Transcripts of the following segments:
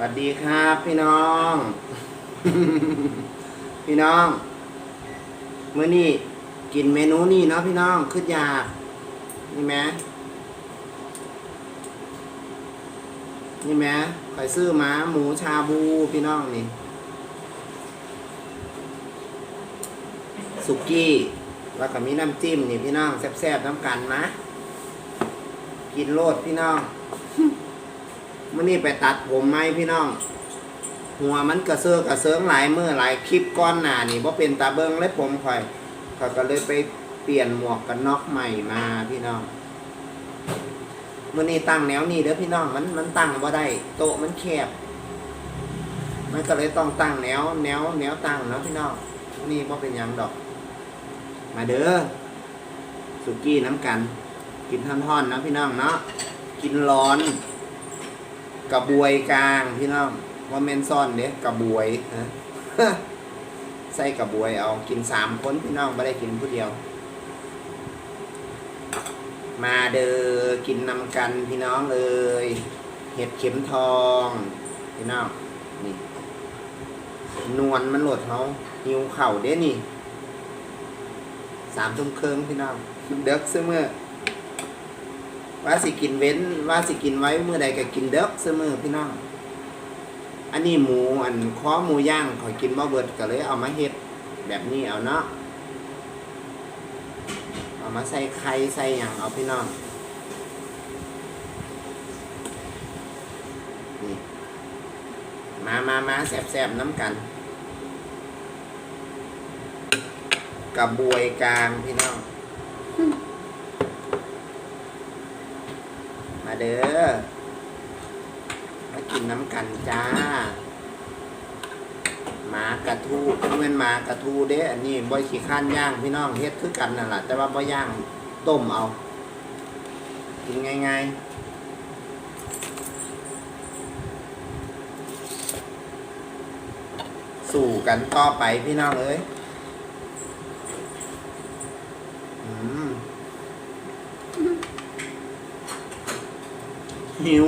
สวัสดีครับพี่น้อง พี่น้องเมื่อนี้กินเมนูนี่เนาะพี่น้องขึ้นอยากนี่ไหมนี่ไหมคอยซื้อมาหมูชาบูพี่น้องนี่สุกี้แล้วก็มีน้ำจิ้มนี่พี่น้องแซ่บๆน้ำกันนะ กินโลดพี่น้อง มื่อนี้ไปตัดผมไหมพี่น้อง หัวมันกระเซาะกระเซิงหลายมือหลายคลิปก้อนหนานี่ว่าเป็นตาเบิงเลยผมคอยเขาก็เลยไปเปลี่ยนหมวกกันน็อกใหม่มาพี่น้องมื่อนี้ตั้งแนวนี้เด้อพี่น้องมันมันตั้งว่าได้โต๊ะมันแคบ มันก็เลยต้องตั้งแนวแนวแนวตั้งเนาะพี่น้องนี่ว่าเป็นยังดอก มาเด้อสุกี้น้ำกัน กินท่อนๆนะพี่น้องเนาะกินร้อน กระบวยกลางพี่น้องว่าเมนซ่อนเด้กระบวยนะใส่กระบวยเอากินสามคนพี่น้องไม่ได้กินผู้เดียว มาเดอกินนำกันพี่น้องเลยเห็ดเข็มทอง พี่น้องนี่นวลมันหลดเขาหิวเข่าเด้นี่สามทุ่มครึ่งพี่น้องเด็กซื้อเมื่อ ว่าสิกินเว้นว่าสิกินไว้เมื่อใดก็กินเด้อเสมอพี่น้องอันนี้หมูอันคอหมูย่างขอกินบ่เบิดก็เลยเอามาเฮ็ดแบบนี้เอาเนาะเอามาใส่ไข่ใส่หยังเอาพี่น้องนี่มามามาแซ่บๆน้ำกันกระบวยกลางพี่น้อง มา เด้อมากินน้ำกันจ้าหมากระทูเมื่นหมากระทูเด้อันนี้บอยขี้ข้านย่างพี่น้องเฮ็ดคือกันนั่นแหละแต่ว่าบ่ย่างต้มเอา กินง่ายๆสู่กันต่อไปพี่น้องเอ้ย หิว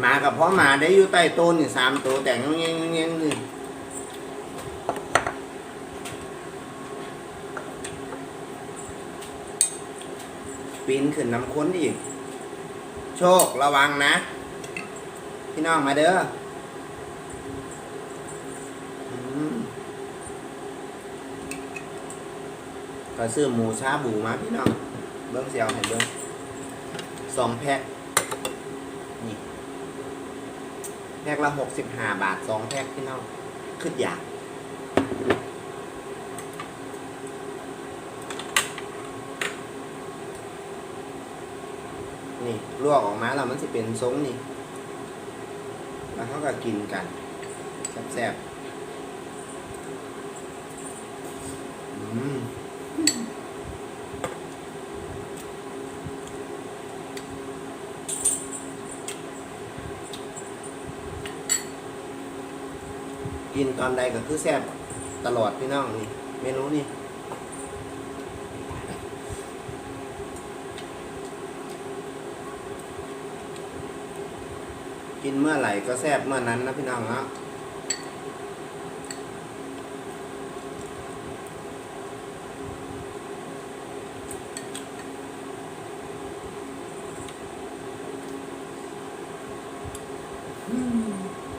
หมากับพ่อหมาได้อยู่ใต้ต้นนี่สามตัวแต่งเงี้ยเงี้ยนี่ปีนขึ้นน้ำค้นอีก โชคระวังนะ พี่น้องมาเด้ออืม ก็ซื้อหมูชาบูมาพี่น้องเบิ้งเสียวให้เบิ้งสองแพ็คนี่แพ็คละหกสิบห้าบาทสองแพ็คพี่น้องขึ้นอยากนี่ลวกออกมาแล้วมันจะเป็นทรงนี่ แล้วเขาก็กินกันแซ่บๆอืม กินตอนใดก็คือแซ่บตลอดพี่น้องนี่เมนูนี่กินเมื่อไหร่ก็แซ่บเมื่อนั้นนะพี่น้องนะ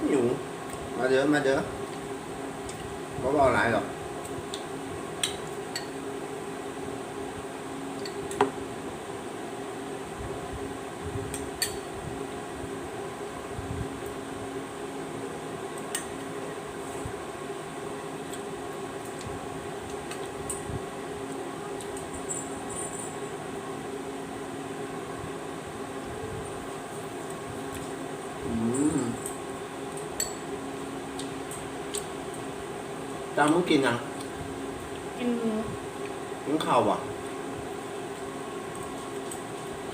หิวมาเด้อมาเด้อ บ่บอกหลายหรอก อืม จามึงกินยังกินหมูกินข้าวบ่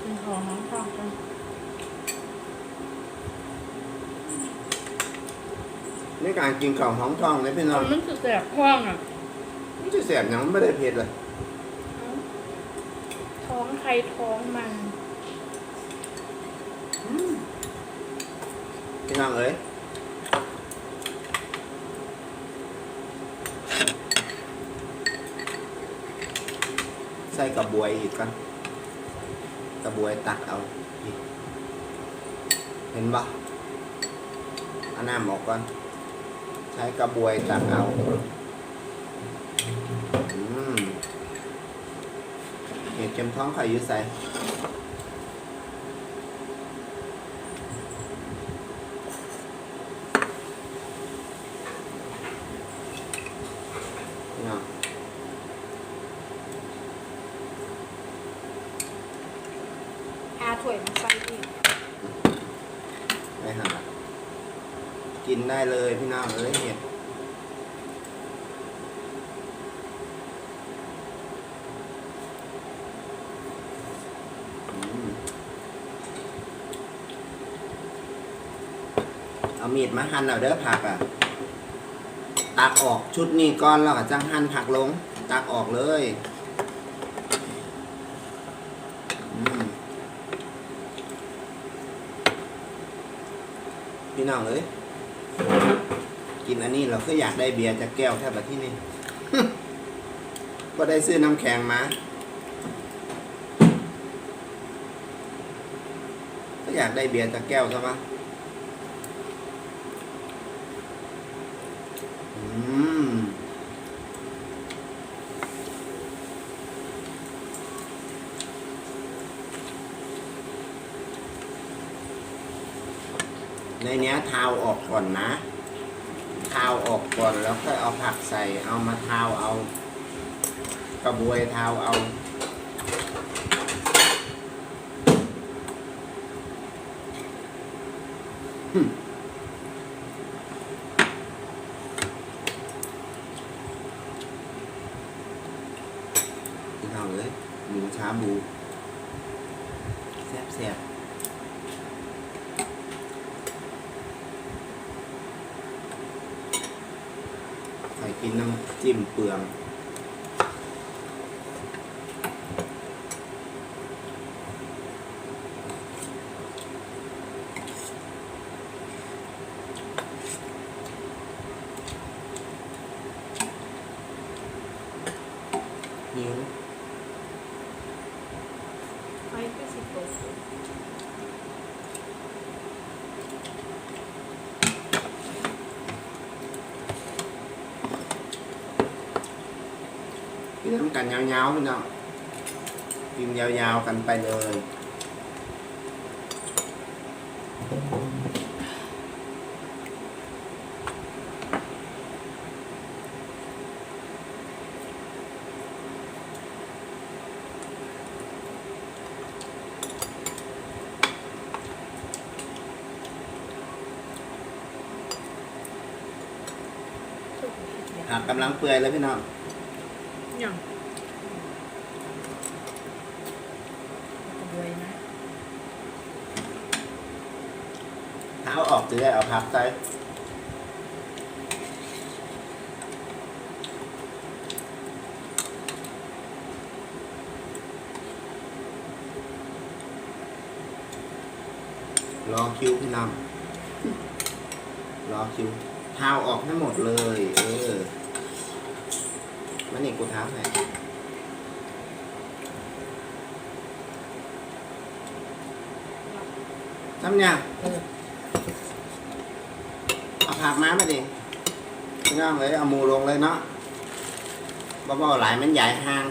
กินของน้องทองกันในการกินข้าวห้องท้องเลยพี่น้องมันคือแสบคว้างอะมันจะแสบหยังมันไม่ได้เผ็ดเลยถท้องใครท้องมันพี่น้องเอ้ย ใส่กระบวยอีกกันกระบวยตักเอาเห็นปะเอาน้ำออกก่อน ใช้กระบวยตักเอาอืมเห็ดเข็มท้องไข่ยืดใส่ พี่น้อง อาถ้วยมาใส่อีก ไปหา กิน ได้เลยพี่น้องเอ้ยเห็ดอืมเอามีดมาหั่นเอาเด้อผักอะ ตักออกชุดนี้ก่อนแล้วก็จังหั่นผักลง ตักออกเลยพี่น้องเอ้ย กินอันนี้เราก็อยากได้เบียร์จากแก้วแทบแบบที่นี่ก็ได้ซื้อน้ำแข็งมาก็อยากได้เบียร์จากแก้วใช่ปะอืมในเนี้ยเทาออกก่อนนะ เทาออกก่อนแล้วค่อยเอาผักใส่เอามาเทาเอา กระบวยเทาเอาพี่น้องเลยหมูชาบูแซ่บแซ่บใส่ กินน้ำจิ้มเปลืองหิวไฟก็สิโตก กินน้ำกันยาวๆพี่น้องกินยาวๆกันไปเลยกำลังเปื่อยแล้วพี่น้อง อย่างกระบวยนะเท้าออกจะได้เอาผักใส่รอคิวพี่น้องรอคิวเท้าออกให้หมดเลย เออ มันนี่กูเท้าไหนทำเนี่ยเออเอาผักมามาดิพี่น้องเลยเอาหมูลงเลยเนาะบ่เบาหลายมันใหญ่ห่าง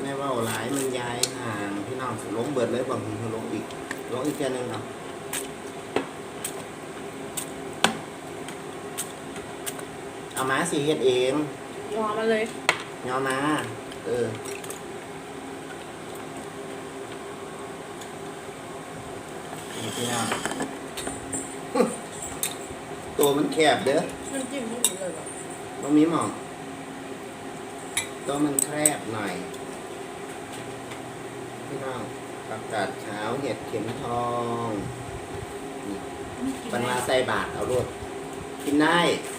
ไม่เบาหลายมันใหญ่ห่างพี่น้องสิลงเบิดเลยบางคนลงอีกลงอีกแค่นึงเนาะ เอามาสิเฮ็ดเองยอมมาเลยยอมา เออ นี่พี่น้อง ตัวมันแคบเด้อน้ำจิ้มไม่เหมือนเลยเหรอมันมีหมองตัวมันแคบหน่อย พี่น้องประกาศเช้าเห็ดเข็มทองนี่ปันมาใส่บาทเอารวดกินได้อืม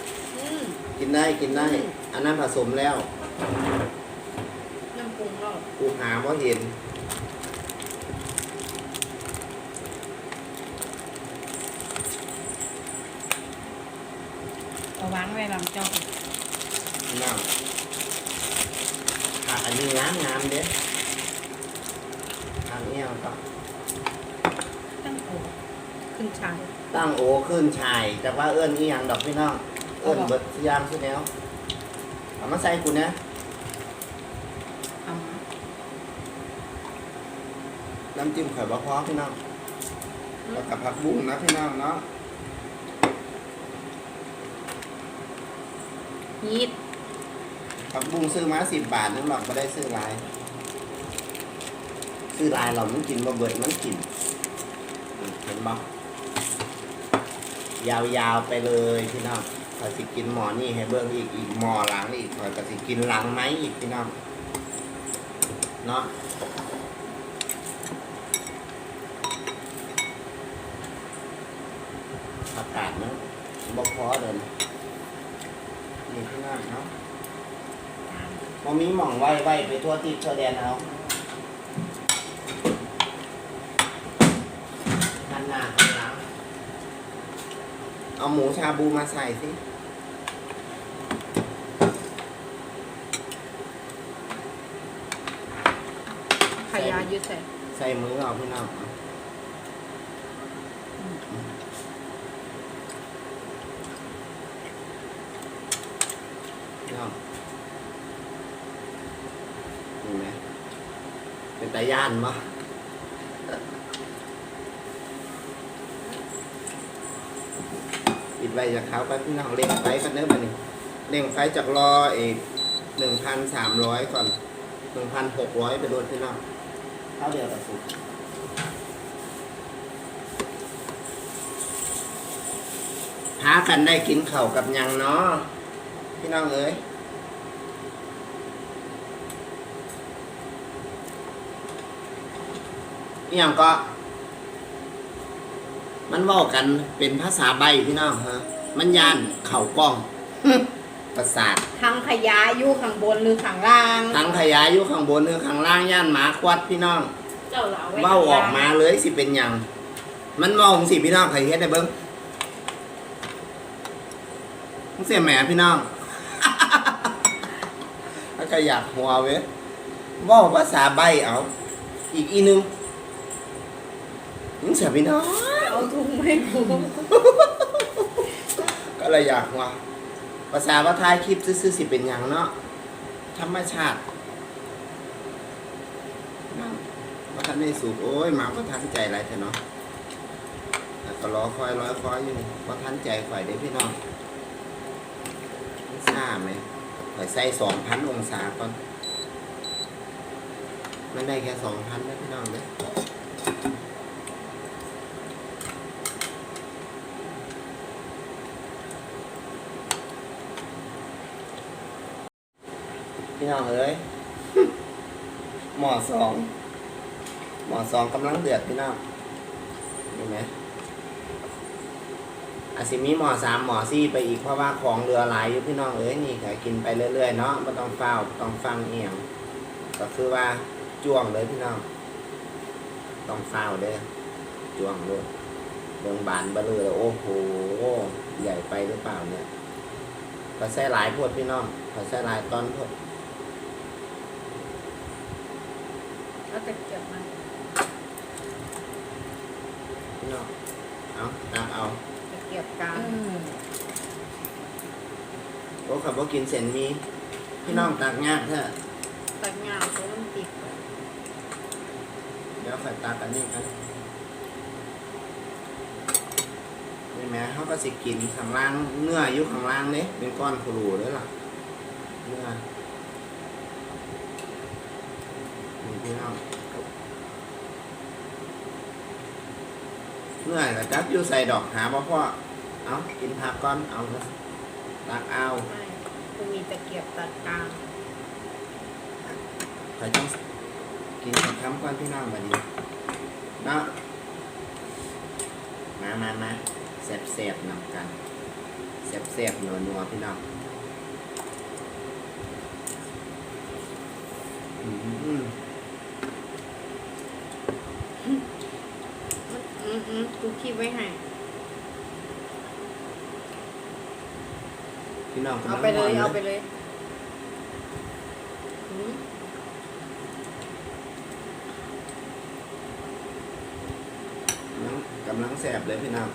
กินได้กินได้ อันนั้นผสมแล้วน้กูหาว่าเห็น เอาวางไว้ลำเจ้าพี่น้องผักอันนี้งามงามๆเด้ทางเอี้ยวก็ตั้งโอขึ้นชาย ตั้งโอขึ้นชาย แต่ว่าเอื้อนอีหยังดอกพี่น้องเอื้อนเอาบอกเบิดทุกอยางสุดแล้วเอามาใส่กูนะเอามาน้ำจิ้มข่อยบะพร้อพี่น้องแล้วกับผักบุ้งนะพี่น้องเนาะยีดผักบุ้งซื้อมาสิบบาทนึงหรอกไม่ได้ซื้อหลาย ซื้อหลายเรามันกินบ่เบิดมันกินเห็นบ่ยาวๆไปเลยพี่น้อง ข่อยสิกินหมอนี่ให้เบิ่งอีกอีกหมอหลังอีกข่อยก็สิกินหลังไหมอีกพี่น้องเนาะอากาศมันบ่พอเดินนี่พี่น้องเนาะพอมีหม่องไว้ไว้ไปทั่วทิศทั่วแดนเอาหันหน้าหันหลัง เอาหมูชาบูมาใส่สิขยายืดใส่ใส่มือเอาพี่น้องเอาพี่น้องนี่ไหมเป็นตาย่านมั้ปิด ไว้จากเขาไปพี่น้องเร่งไฟกันเนื้อมานี่เร่งไฟจากรอเอกหนึ่งพันสามร้อยก่อนหนึ่งพันหกร้อยไปโดนพี่น้องเท่าเดียวกับสุกหากันได้กินเข่ากับยังเนาะพี่น้องเอ้ยนี่ยังก็ มันเว่ากันเป็นภาษาใบพี่น้องฮะ มันยานเข่ากล้อง ประสาททางขยาอยู่ข้างบนหรือข้างล่างทั้งขยายอยู่ข้างบนหรือข้างล่างย่านหมาควัดพี่น้อง เจ้าเหล่าไว้เว้าออกมาเลยสิเป็นหยัง มันเว้าของสิพี่น้องใครเฮ็ดได้เบิ้งมันเสียแหมพี่น้อง แล้วก็อยากหัวเว้ยเว้าภาษาใบเอา อีกอีหนึง มึงเสียพี่น้องเอาทุ่งให้กูก็เลยอยากหัวภาษาว่าทายคลิปซื่อๆสิเป็นหยังเนาะธรรมชาติว่าท่านได้สูบโอ้ยหมาก็ทันใจอะไรเถอะเนาะแต่ก็รอคอยรอคอยอยู่ว่าทันใจข่อยเด้พี่น้องไม่ทราบไหมข่อยใส่สองพันองศาก่อนไม่ได้แค่สองพันนะพี่น้องเด้อ พี่น้องเอ้ยหมอสองหมอสองกำลังเดือดพี่น้องเห็นไหมอาจสิมีหมอสามหมอสี่ไปอีกเพราะว่าของเรือหลายอยู่พี่น้องเอ้ยนี่ค่ะกินไปเรื่อยๆเนาะไม่ต้องเฝ้าต้องฟังเอียงก็คือว่าจ้วงเลยพี่น้องต้องเฝ้าเด้อจ้วงเลยเบิ่งบานบลอเลยโอ้โหใหญ่ไปหรือเปล่าเนี่ยก็ใส่หลายพวดพี่น้องก็ใส่หลายตอนพวด แล้วจะเก็บมันพี่น้องเอาตามเอาจะเก็บกลางโอ้ขับว่ากินเส้นหมีพี่น้องตักงากเถอะตัดงามเพราะมันติดไปเดี๋ยวขัดตักอันนี้กันนี่แม่เขาก็สิกินข้างล่างเนื้ออยู่ข้างล่างเนี่ยเป็นก้อนขรูเลยล่ะเนื้อนี่ พี่น้องเนื้อกับจับอยู่ใส่ดอกหาบ่พ่อเอากินผักก่อนเอาตักเอาไม่กูมีตะเกียบตัดกลางใครต้องกินสักคำก่อนพี่น้องบัดนี้เนาะมามามาแซ่บแซ่บๆนำกันแซ่บแซ่บๆนัวนัวๆพี่น้องอืม ม กูคิดไว้ให้ พี่น้องกำเอาลังไปเลยนนเอาไปเลยอืมกำลังกำลังแสบเลยพี่น้อง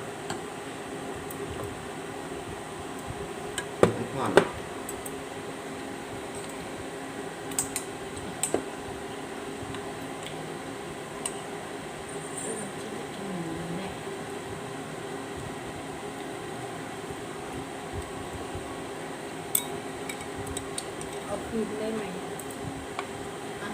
มันผ่อน เอาคืนได้ไหมอะ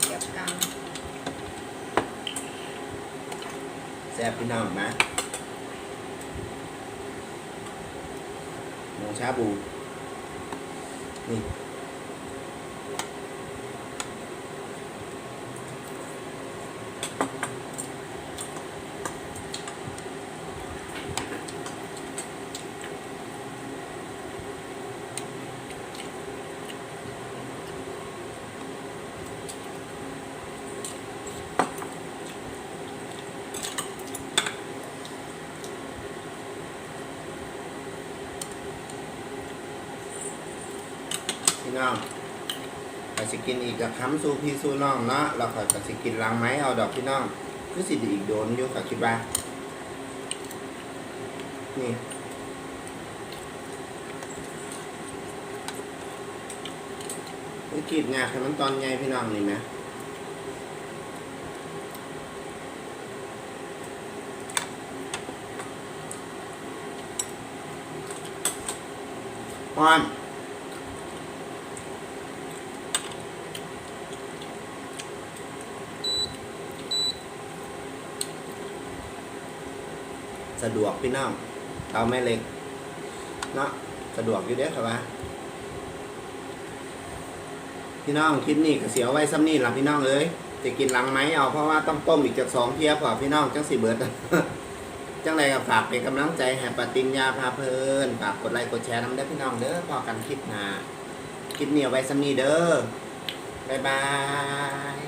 เสียบกลาง แสบพี่น้องนะหมูชาบูนี่ พี่น้องไปสิกินอีกกับคำสู้พี่สู้น้องเนาะเราขอยก็สิกินลังไม้เอาดอกพี่น้องคือสิดีอีกโดนอยู่กับคิดว่านี่นี่กรีดงาให้มันตอนใหญ่พี่น้องนี่ไหมพร้อมะดวกพี่น้องเตาไม่เล็กเนาะสะดวกอยู่เด้อครับว่าพี่น้องคลิปนี้ก็เสียไว้ซ้ำนี่ล่ะพี่น้องเอ้ยจะกินหลังไหมเอาเพราะว่าต้องต้มอีกจากสองเทียบพอพี่น้องจังสิเบิดจังไรก็ฝากเป็นกำลังใจให้ปฏิญญาพาเพลินฝากกดไลค์กดแชร์น้ำได้อพี่น้องเด้อพอกันคลิปหน้าคลิปนี้เอาไว้ซ้ำนี่เด้อบ๊ายบาย